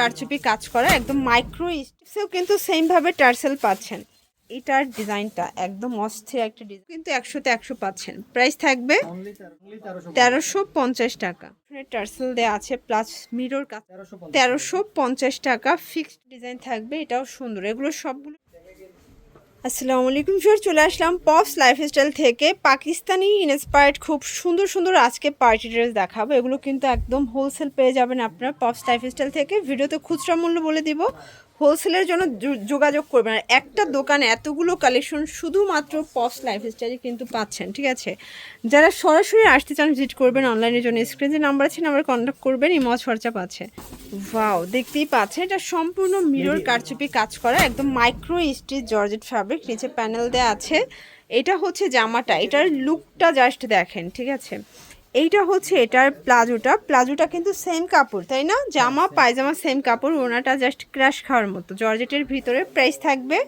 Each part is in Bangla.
কারচুপি কাজ করা একদম মাইক্রো স্টিপসেও কিন্তু সেমভাবে টার্সেল পাচ্ছেন। এটার ডিজাইনটা একদম অস্থির একটা ডিজাইন। কিন্তু একশোতে একশো পাচ্ছেন। প্রাইস থাকবে তেরোশো পঞ্চাশ। টাকা। টার্সেল দেওয়া আছে প্লাস মিরর কাজ তেরোশো পঞ্চাশ। টাকা ফিক্সড ডিজাইন থাকবে। এটাও সুন্দর। এগুলো সবগুলো আসসালামু আলাইকুম স্যার চলে আসলাম পপস লাইফস্টাইল থেকে। পাকিস্তানি ইন্সপায়ার্ড খুব সুন্দর সুন্দর আজকে পার্টি ড্রেস দেখাবো। এগুলো কিন্তু একদম হোলসেল পেয়ে যাবেন আপনার পপস লাইফস্টাইল থেকে। ভিডিওতে খুচরা মূল্য বলে দিব। হোলসেলের জন্য যো- যোগাযোগ করবেন আর একটা দোকানে এতগুলো কালেকশন শুধুমাত্র পপস লাইফস্টাইলে কিন্তু পাচ্ছেন ঠিক আছে? যারা সরাসরি আসতে চান ভিজিট করবেন অনলাইনের জন্য। স্ক্রিনে নাম্বার আছে নাম্বার কন্ট্যাক্ট করবেন ইমজ খরচা পাচ্ছে ওয়াও দেখতেই পাচ্ছেন এটা সম্পূর্ণ মিরর কারচুপি কাজ করা একদম মাইক্রো স্টিচ জর্জেট ফ্যাব্রিক নিচে প্যানেল দেওয়া আছে। এটা হচ্ছে জামাটা এটার লুকটা জাস্ট দেখেন ঠিক আছে? এইটা হচ্ছে এটার প্লাজোটা। প্লাজোটা কিন্তু সেম কাপড় তাই না? জামা পায়জামা সেম কাপড় ওনাটা জাস্ট ক্রাশ খাওয়ার মতো। জর্জেটের ভিতরে প্রাইস থাকবে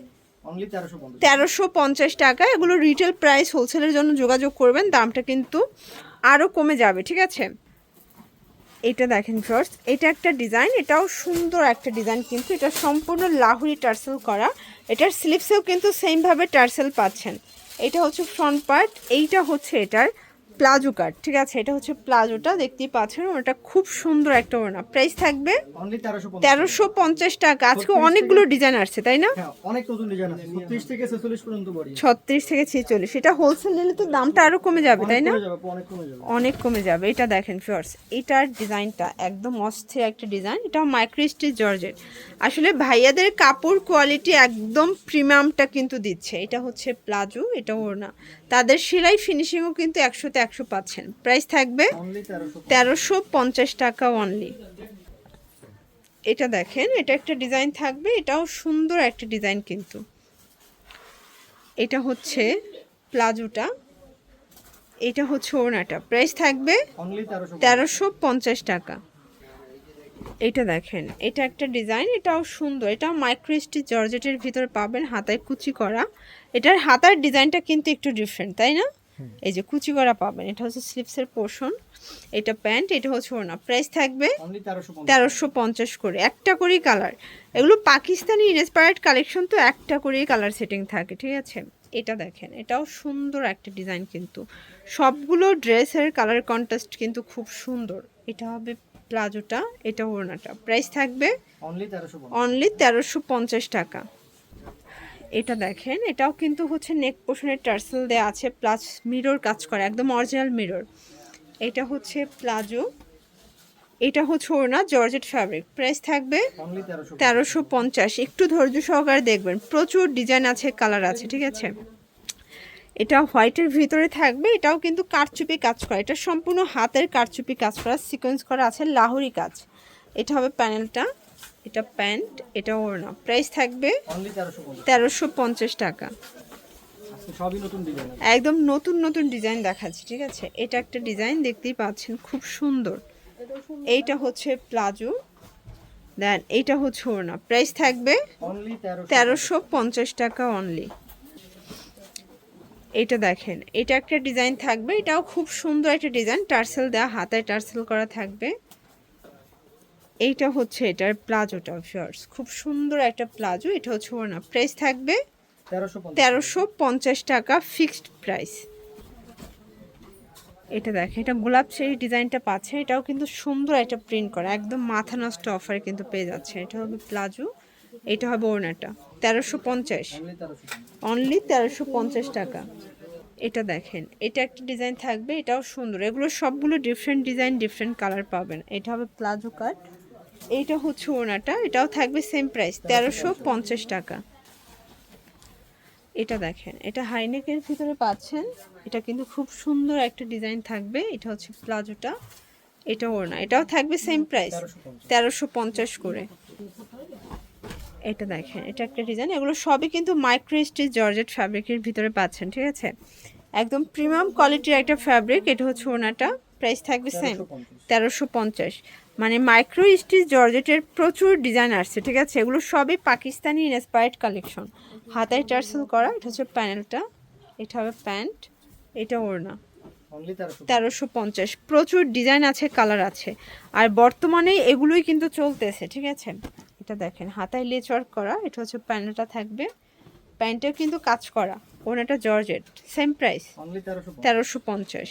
তেরোশো পঞ্চাশ। তেরোশো পঞ্চাশ টাকা। এগুলো রিটেল প্রাইস হোলসেলের জন্য যোগাযোগ করবেন। দামটা কিন্তু আরও কমে যাবে ঠিক আছে? এটা দেখেন ফার্স্ট এটা একটা ডিজাইন এটাও সুন্দর একটা ডিজাইন কিন্তু। এটা সম্পূর্ণ লাহুরি টার্সেল করা। এটার স্লিপসেও কিন্তু সেমভাবে টার্সেল পাচ্ছেন। এটা হচ্ছে ফ্রন্ট পার্ট এইটা হচ্ছে এটার প্লাজো কাট ঠিক আছে? এটা হচ্ছে প্লাজোটা দেখতেই পাচ্ছেন ওটা খুব সুন্দর একটা ওড়না। প্রাইস থাকবে তেরোশো পঞ্চাশ টাকা। আজকে অনেকগুলো ডিজাইন আসছে তাই না? হ্যাঁ অনেক নতুন ডিজাইন আছে ছত্রিশ থেকে ছেচল্লিশ এটা হোলসেল নিলে তো দামটা আরও কমে যাবে তাই না? কমে যাবে আপু, অনেক কমে যাবে। অনেক কমে যাবে। এটা দেখেন ফিওর্স এটার ডিজাইনটা একদম অস্থির একটা ডিজাইন এটা মাইক্রোস্টিচ জর্জেট আসলে ভাইয়াদের কাপড় কোয়ালিটি একদম প্রিমিয়ামটা কিন্তু দিচ্ছে। এটা হচ্ছে প্লাজো এটা ওড়না। তাদের সেলাই ফিনিশিংও কিন্তু একশোতে একশো পাচ্ছেন। প্রাইস থাকবে তেরোশো পঞ্চাশ। টাকা অনলি এটা দেখেন এটা একটা ডিজাইন থাকবে এটাও সুন্দর একটা ডিজাইন কিন্তু। এটা হচ্ছে প্লাজোটা এটা হচ্ছে ওড়নাটা। প্রাইস থাকবে তেরোশো পঞ্চাশ টাকা। এটা দেখেন এটা একটা ডিজাইন এটাও সুন্দর এটাও মাইক্রোস্টিচ জর্জেটের ভিতরে পাবেন হাতায় কুচি করা। এটার হাতার ডিজাইনটা কিন্তু একটু ডিফারেন্ট তাই না? এই যে কুচি করা পাবেন এটা হচ্ছে স্লিপসের পোর্শন এটা প্যান্ট এটা হচ্ছে ওড়না। প্রাইস থাকবে তেরোশো পঞ্চাশ। তেরোশো পঞ্চাশ করে একটা করেই কালার এগুলো পাকিস্তানি ইন্সপায়ার্ড কালেকশন তো একটা করেই কালার সেটিং থাকে ঠিক আছে? এটা দেখেন এটাও সুন্দর একটা ডিজাইন কিন্তু। সবগুলো ড্রেসের কালার কন্ট্রাস্ট কিন্তু খুব সুন্দর। এটা হবে প্লাজোটা এটা ওড়নাটা। প্রাইস থাকবে অনলি তেরোশো পঞ্চাশ। টাকা। এটা দেখেন এটাও কিন্তু হচ্ছে নেক পোষণের টার্সেল দেওয়া আছে প্লাস মিরর কাজ করে একদম অরিজিনাল মিরর এটা হচ্ছে প্লাজো এটা হচ্ছে ওড়না জর্জেট ফ্যাব্রিক প্রাইস থাকবে তেরোশো পঞ্চাশ। একটু ধৈর্য সহকারে দেখবেন প্রচুর ডিজাইন আছে কালার আছে ঠিক আছে? এটা হোয়াইটের ভিতরে থাকবে এটাও কিন্তু কারচুপি কাজ করা। এটা সম্পূর্ণ হাতের কারচুপি কাজ করা সিকোয়েন্স করা আছে লাহুরি কাজ। এটা হবে প্যানেলটা এটা প্যান্ট এটা ওড়না। প্রাইস থাকবে তেরোশো পঞ্চাশ। টাকা। একদম নতুন নতুন ডিজাইন দেখাচ্ছি ঠিক আছে? এটা একটা ডিজাইন দেখতেই পাচ্ছেন খুব সুন্দর। এইটা হচ্ছে প্লাজো দেন এইটা হচ্ছে ওড়না। প্রাইস থাকবে তেরোশো পঞ্চাশ। টাকা অনলি এটা দেখেন এটা একটা ডিজাইন থাকবে এটাও খুব সুন্দর একটা ডিজাইন টার্সেল দেওয়া হাতায় টার্সেল করা থাকবে। এইটা হচ্ছে এটার প্লাজোটা ফিয়ার্স খুব সুন্দর একটা প্লাজো এটা হচ্ছে ওড়না। প্রাইস থাকবে তেরোশো পঞ্চাশ। টাকা ফিক্সড প্রাইস। এটা দেখেন এটা গোলাপ সেই ডিজাইনটা পাচ্ছে এটাও কিন্তু সুন্দর একটা প্রিন্ট করা একদম মাথা নষ্ট অফারে কিন্তু পেয়ে যাচ্ছে এটা হবে প্লাজো। এটা হবে ওড়নাটা, তেরোশো পঞ্চাশ। অনলি তেরোশো পঞ্চাশ টাকা। এটা দেখেন, এটা একটা ডিজাইন থাকবে, এটাও সুন্দর। এগুলো সবগুলো ডিফারেন্ট ডিজাইন ডিফারেন্ট কালার পাবেন। এটা হবে প্লাজো কাট এইটা হচ্ছে ওনাটা এটাও থাকবে সেম প্রাইস তেরোশো পঞ্চাশ টাকা। এটা দেখেন, এটা হাইনেকের ভিতরে পাচ্ছেন। এটা কিন্তু খুব সুন্দর একটা ডিজাইন থাকবে, এটা হচ্ছে প্লাজোটা এটা ওড়না, এটাও থাকবে সেম প্রাইস তেরোশো পঞ্চাশ করে। এটা দেখেন এটা একটা ডিজাইন। এগুলো সবই কিন্তু মাইক্রো স্টিচ জর্জেট ফ্যাব্রিকের ভিতরে পাচ্ছেন ঠিক আছে? একদম প্রিমিয়াম কোয়ালিটির একটা ফ্যাব্রিক এটা হচ্ছে ওনাটা। প্রাইস থাকবে সেম তেরোশো পঞ্চাশ। মানে মাইক্রো স্টিচ জর্জেটের প্রচুর ডিজাইন আসছে ঠিক আছে? এগুলো সবই পাকিস্তানি ইন্সপায়ার্ড কালেকশন হাতায় টার্সেল করা এটা হচ্ছে প্যানেলটা। এটা হবে প্যান্ট এটা ওড়না। তেরোশো তেরোশো পঞ্চাশ। প্রচুর ডিজাইন আছে কালার আছে। আর বর্তমানে এগুলোই কিন্তু চলতেছে ঠিক আছে? এটা দেখেন হাতায় লেচ ওয়ার্ক করা এটা হচ্ছে প্যান্টটা থাকবে। প্যান্টেও কিন্তু কাজ করা ওনাটা জর্জেট সেম প্রাইস তেরোশো পঞ্চাশ।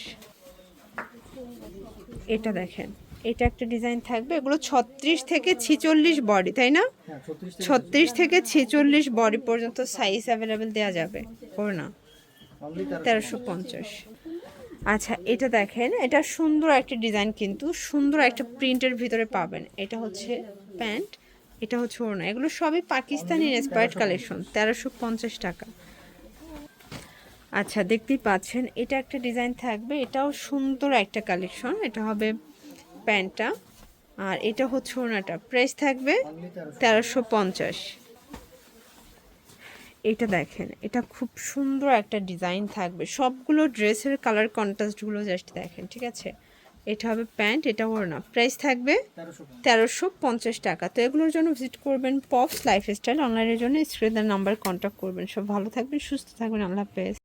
এটা দেখেন এটা একটা ডিজাইন থাকবে এগুলো ছত্রিশ থেকে ছিচল্লিশ বডি তাই না? হ্যাঁ ছত্রিশ থেকে ছেচল্লিশ। বডি পর্যন্ত সাইজ অ্যাভেলেবেল দেওয়া যাবে ওর না? তেরোশো পঞ্চাশ। আচ্ছা এটা দেখেন এটা সুন্দর একটা ডিজাইন কিন্তু সুন্দর একটা প্রিন্টের ভিতরে পাবেন। এটা হচ্ছে প্যান্ট এটা হচ্ছে ওড়না। এগুলো সবই পাকিস্তানি ইন্সপায়ার্ড কালেকশন তেরোশো পঞ্চাশ টাকা। আচ্ছা দেখতেই পাচ্ছেন, এটা একটা ডিজাইন থাকবে, এটাও সুন্দর একটা কালেকশন এটা হবে প্যান্টটা। আর এটা হচ্ছে ওড়নাটা প্রাইস থাকবে তেরোশো পঞ্চাশ। এটা দেখেন, এটা খুব সুন্দর একটা ডিজাইন থাকবে। সবগুলো ড্রেসের কালার কন্ট্রাস্টগুলো জাস্ট দেখেন, ঠিক আছে? এটা হবে প্যান্ট এটা না প্রাইস থাকবে তেরোশো তেরোশো পঞ্চাশ টাকা। তো এগুলোর জন্য ভিজিট করবেন পপস লাইফস্টাইল। অনলাইনের জন্য স্ক্রিনের নাম্বার কন্ট্যাক্ট করবেন। সব ভালো থাকবেন সুস্থ থাকবেন। আল্লাহ হাফেজ।